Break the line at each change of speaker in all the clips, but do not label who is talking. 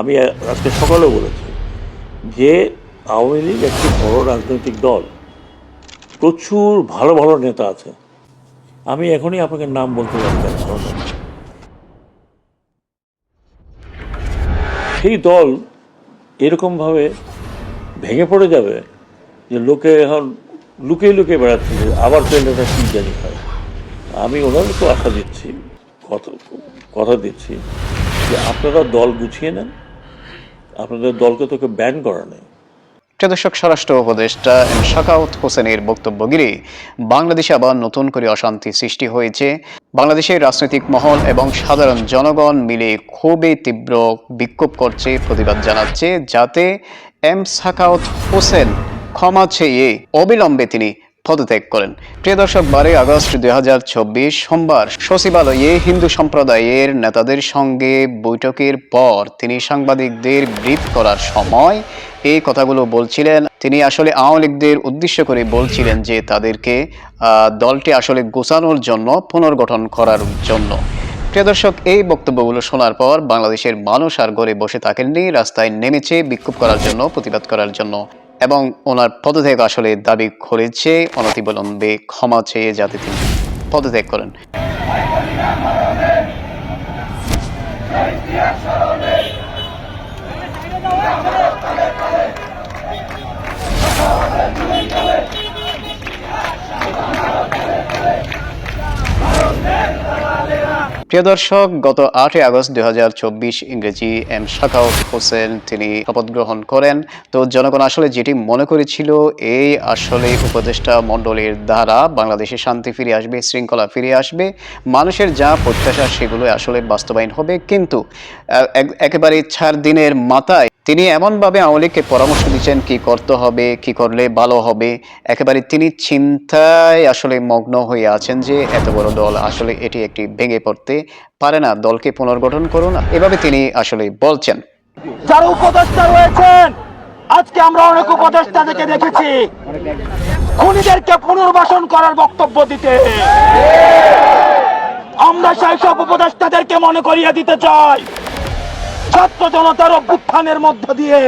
আমি আজকে সকালেও বলেছি যে আওয়ামী লীগ একটি বড় রাজনৈতিক দল। প্রচুর ভালো ভালো নেতা আছে। আমি এখনই আপনাকে নাম বলতে পারছি না। সেই দল এরকমভাবে ভেঙে পড়ে যাবে যে লোকে এখন লুকিয়ে লুকিয়ে বেড়াচ্ছে আবার প্লেনটা কি জানি হয়। আমি ওনাদেরকে আশা দিচ্ছি, কথা দিচ্ছি যে আপনারা দল গুছিয়ে নেন, আপনাদের দলকে তোকে ব্যান করা নেই।
দর্শক, স্বরাষ্ট্র উপদেষ্টা শাকাউত হোসেনের বক্তব্য ঘিরে বাংলাদেশে আবার নতুন করে অশান্তি সৃষ্টি হয়েছে। বাংলাদেশের রাজনৈতিক মহল এবং সাধারণ জনগণ মিলে খুবই তীব্র বিক্ষোভ করছে, প্রতিবাদ জানাচ্ছে, যাতে এম সাকাউত হোসেন ক্ষমা চেয়ে অবিলম্বে তিনি পদত্যাগ করেন। প্রিয় দর্শক, বারোই আগস্ট দুই সোমবার সচিবালয়ে হিন্দু সম্প্রদায়ের নেতাদের সঙ্গে বৈঠকের পর তিনি সাংবাদিকদের ব্রিফ করার সময় এই কথাগুলো বলছিলেন। তিনি আসলে আওয়ামী লীগদের উদ্দেশ্য করে বলছিলেন যে তাদেরকে দলটি আসলে গোছানোর জন্য, পুনর্গঠন করার জন্য। প্রিয় দর্শক, এই বক্তব্যগুলো শোনার পর বাংলাদেশের মানুষ আর ঘরে বসে থাকেননি, রাস্তায় নেমেছে, বিক্ষোভ করার জন্য, প্রতিবাদ করার জন্য। এবং ওনার পদত্যাগ আসলে দাবি করেছে অনতিবিলম্বে ক্ষমা চেয়ে যাতে তিনি পদত্যাগ করেন। প্রিয় দর্শক, গত আটই আগস্ট দু হাজার চব্বিশ ইংরেজি এম শাকাউত হোসেন তিনি শপথ গ্রহণ করেন। তো জনগণ আসলে যেটি মনে করেছিল, এই আসলে উপদেষ্টা মণ্ডলীর দ্বারা বাংলাদেশে শান্তি ফিরে আসবে, শৃঙ্খলা ফিরে আসবে। মানুষের যা প্রত্যাশা সেগুলো আসলে বাস্তবায়ন হবে। কিন্তু এক- একেবারে চার দিনের মাথায় তিনি এমনভাবে আওয়ামী পরামর্শ দিচ্ছেন, কি করতে হবে, কি করলে ভালো হবে। একেবারে তিনি চিন্তায় আসলে মগ্ন হয়ে আছেন যে এত বড় দল আসলে এটি একটি ভেঙে পড়তে পারে না। দলকে পুনর্গঠন করুন, এভাবে তিনি আসলে বলছেন।
যারা উপদেষ্টা রয়েছেন, আজকে আমরা অনেক উপদেষ্টাদেরকে দেখেছি। খুনিদেরকে পুনর্বাসন করার বক্তব্য দিতে। আমরা সেই সব উপদেষ্টাদেরকে মনে করিয়ে দিতে চাই। ছাত্র জনতার অভ্যুত্থানের মধ্য দিয়ে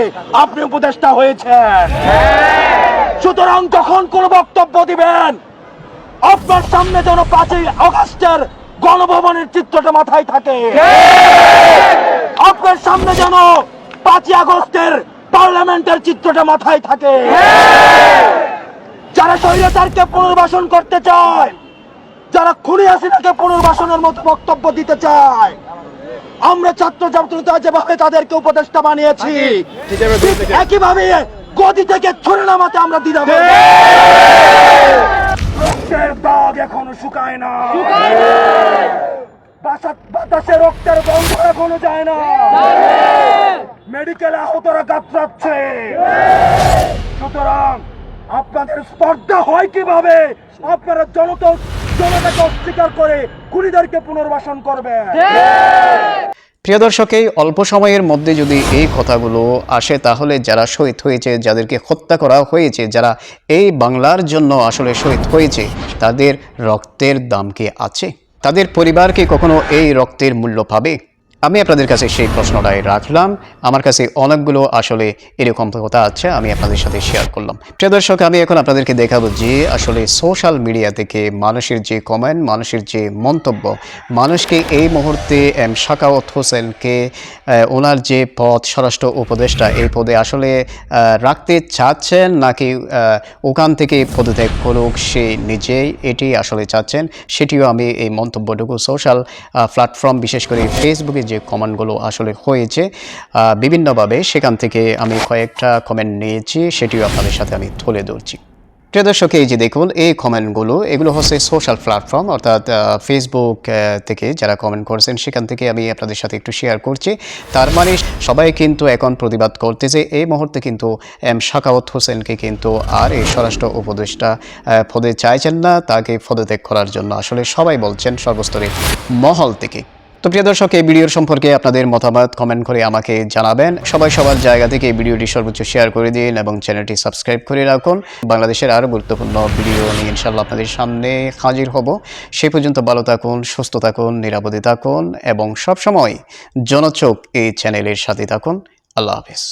আপনি উপদেষ্টা হয়েছেন। সুতরাং যখন কোন বক্তব্য দিবেন, আপনার সামনে যেন পাঁচই আগস্টের গণভবনের চিত্রটা মাথায় থাকে। আপনার সামনে যেন পাঁচই আগস্টের পার্লামেন্টের চিত্রটা মাথায় থাকে। যারা স্বৈরাচারকে পুনর্বাসন করতে চায়, যারা খুনি হাসিনাকে পুনর্বাসনের মতো বক্তব্য দিতে চায় আমরা ছাত্র জনতা যেভাবে তাদেরকে উপদেষ্টা বানিয়েছি একইভাবে গদি থেকে ছড়ে নামাতে আমরা দিদা রক্তের দাগ এখনও শুকায় না। বাতাসে রক্তের গন্ধ এখনও যায় না। মেডিকেলে আহতরা কাতরাচ্ছে। সুতরাং আপনাদের স্পর্ধা হয় কীভাবে? আপনারা জনতা জনতাকে অস্বীকার করে পুনর্বাসন করবে।
প্রিয় দর্শক, এই অল্প সময়ের মধ্যে যদি এই কথাগুলো আসে, তাহলে যারা শহীদ হয়েছে, যাদেরকে হত্যা করা হয়েছে, যারা এই বাংলার জন্য আসলে শহীদ হয়েছে, তাদের রক্তের দাম কি আছে? তাদের পরিবার কি কখনো এই রক্তের মূল্য পাবে? আমি আপনাদের কাছে সেই প্রশ্নটাই রাখলাম। আমার কাছে অনেকগুলো আসলে এরকম কথা আছে, আমি আপনাদের সাথে শেয়ার করলাম। প্রিয় দর্শক, আমি এখন আপনাদেরকে দেখাবো যে আসলে সোশ্যাল মিডিয়া থেকে মানুষের যে কমেন্ট মানুষের যে মন্তব্য, মানুষকে এই মুহূর্তে এম শাকাওয়াত হোসেনকে ওনার যে পদ স্বরাষ্ট্র উপদেষ্টা এই পদে আসলে রাখতে চাচ্ছেন নাকি ওখান থেকে পদত্যাগ করুক সে নিজেই এটি আসলে চাচ্ছেন, সেটিও আমি এই মন্তব্যটুকু সোশ্যাল প্ল্যাটফর্ম বিশেষ করে ফেসবুকে যে কমেন্টগুলো আসলে হয়েছে বিভিন্নভাবে সেখান থেকে আমি কয়েকটা কমেন্ট নিয়েছি, সেটিও আপনাদের সাথে আমি তুলে ধরছি। প্রিয় দর্শক, এই যে দেখুন, এই কমেন্টগুলো, এগুলো হচ্ছে সোশ্যাল প্ল্যাটফর্ম অর্থাৎ ফেসবুক থেকে যারা কমেন্ট করেছেন, সেখান থেকে আমি আপনাদের সাথে একটু শেয়ার করছি। তার মানে সবাই কিন্তু এখন প্রতিবাদ করতেছে, এই মুহূর্তে কিন্তু এম শাকাওয়াত হোসেনকে কিন্তু আর এই স্বরাষ্ট্র উপদেষ্টা পদে চাইছেন না, তাকে পদত্যাগ করার জন্য আসলে সবাই বলছেন সর্বস্তরের মহল থেকে। তো প্রিয় দর্শক, এই ভিডিওর সম্পর্কে আপনাদের মতামত কমেন্ট করে আমাকে জানাবেন। সবাই সবার জায়গা থেকে এই ভিডিওটি সর্বোচ্চ শেয়ার করে দিন এবং চ্যানেলটি সাবস্ক্রাইব করে রাখুন। বাংলাদেশের আরও গুরুত্বপূর্ণ ভিডিও নিয়ে ইনশাল্লাহ আপনাদের সামনে হাজির হব। সে পর্যন্ত ভালো থাকুন, সুস্থ থাকুন, নিরাপদে থাকুন এবং সবসময় জনচোখ এই চ্যানেলের সাথে থাকুন। আল্লাহ হাফিজ।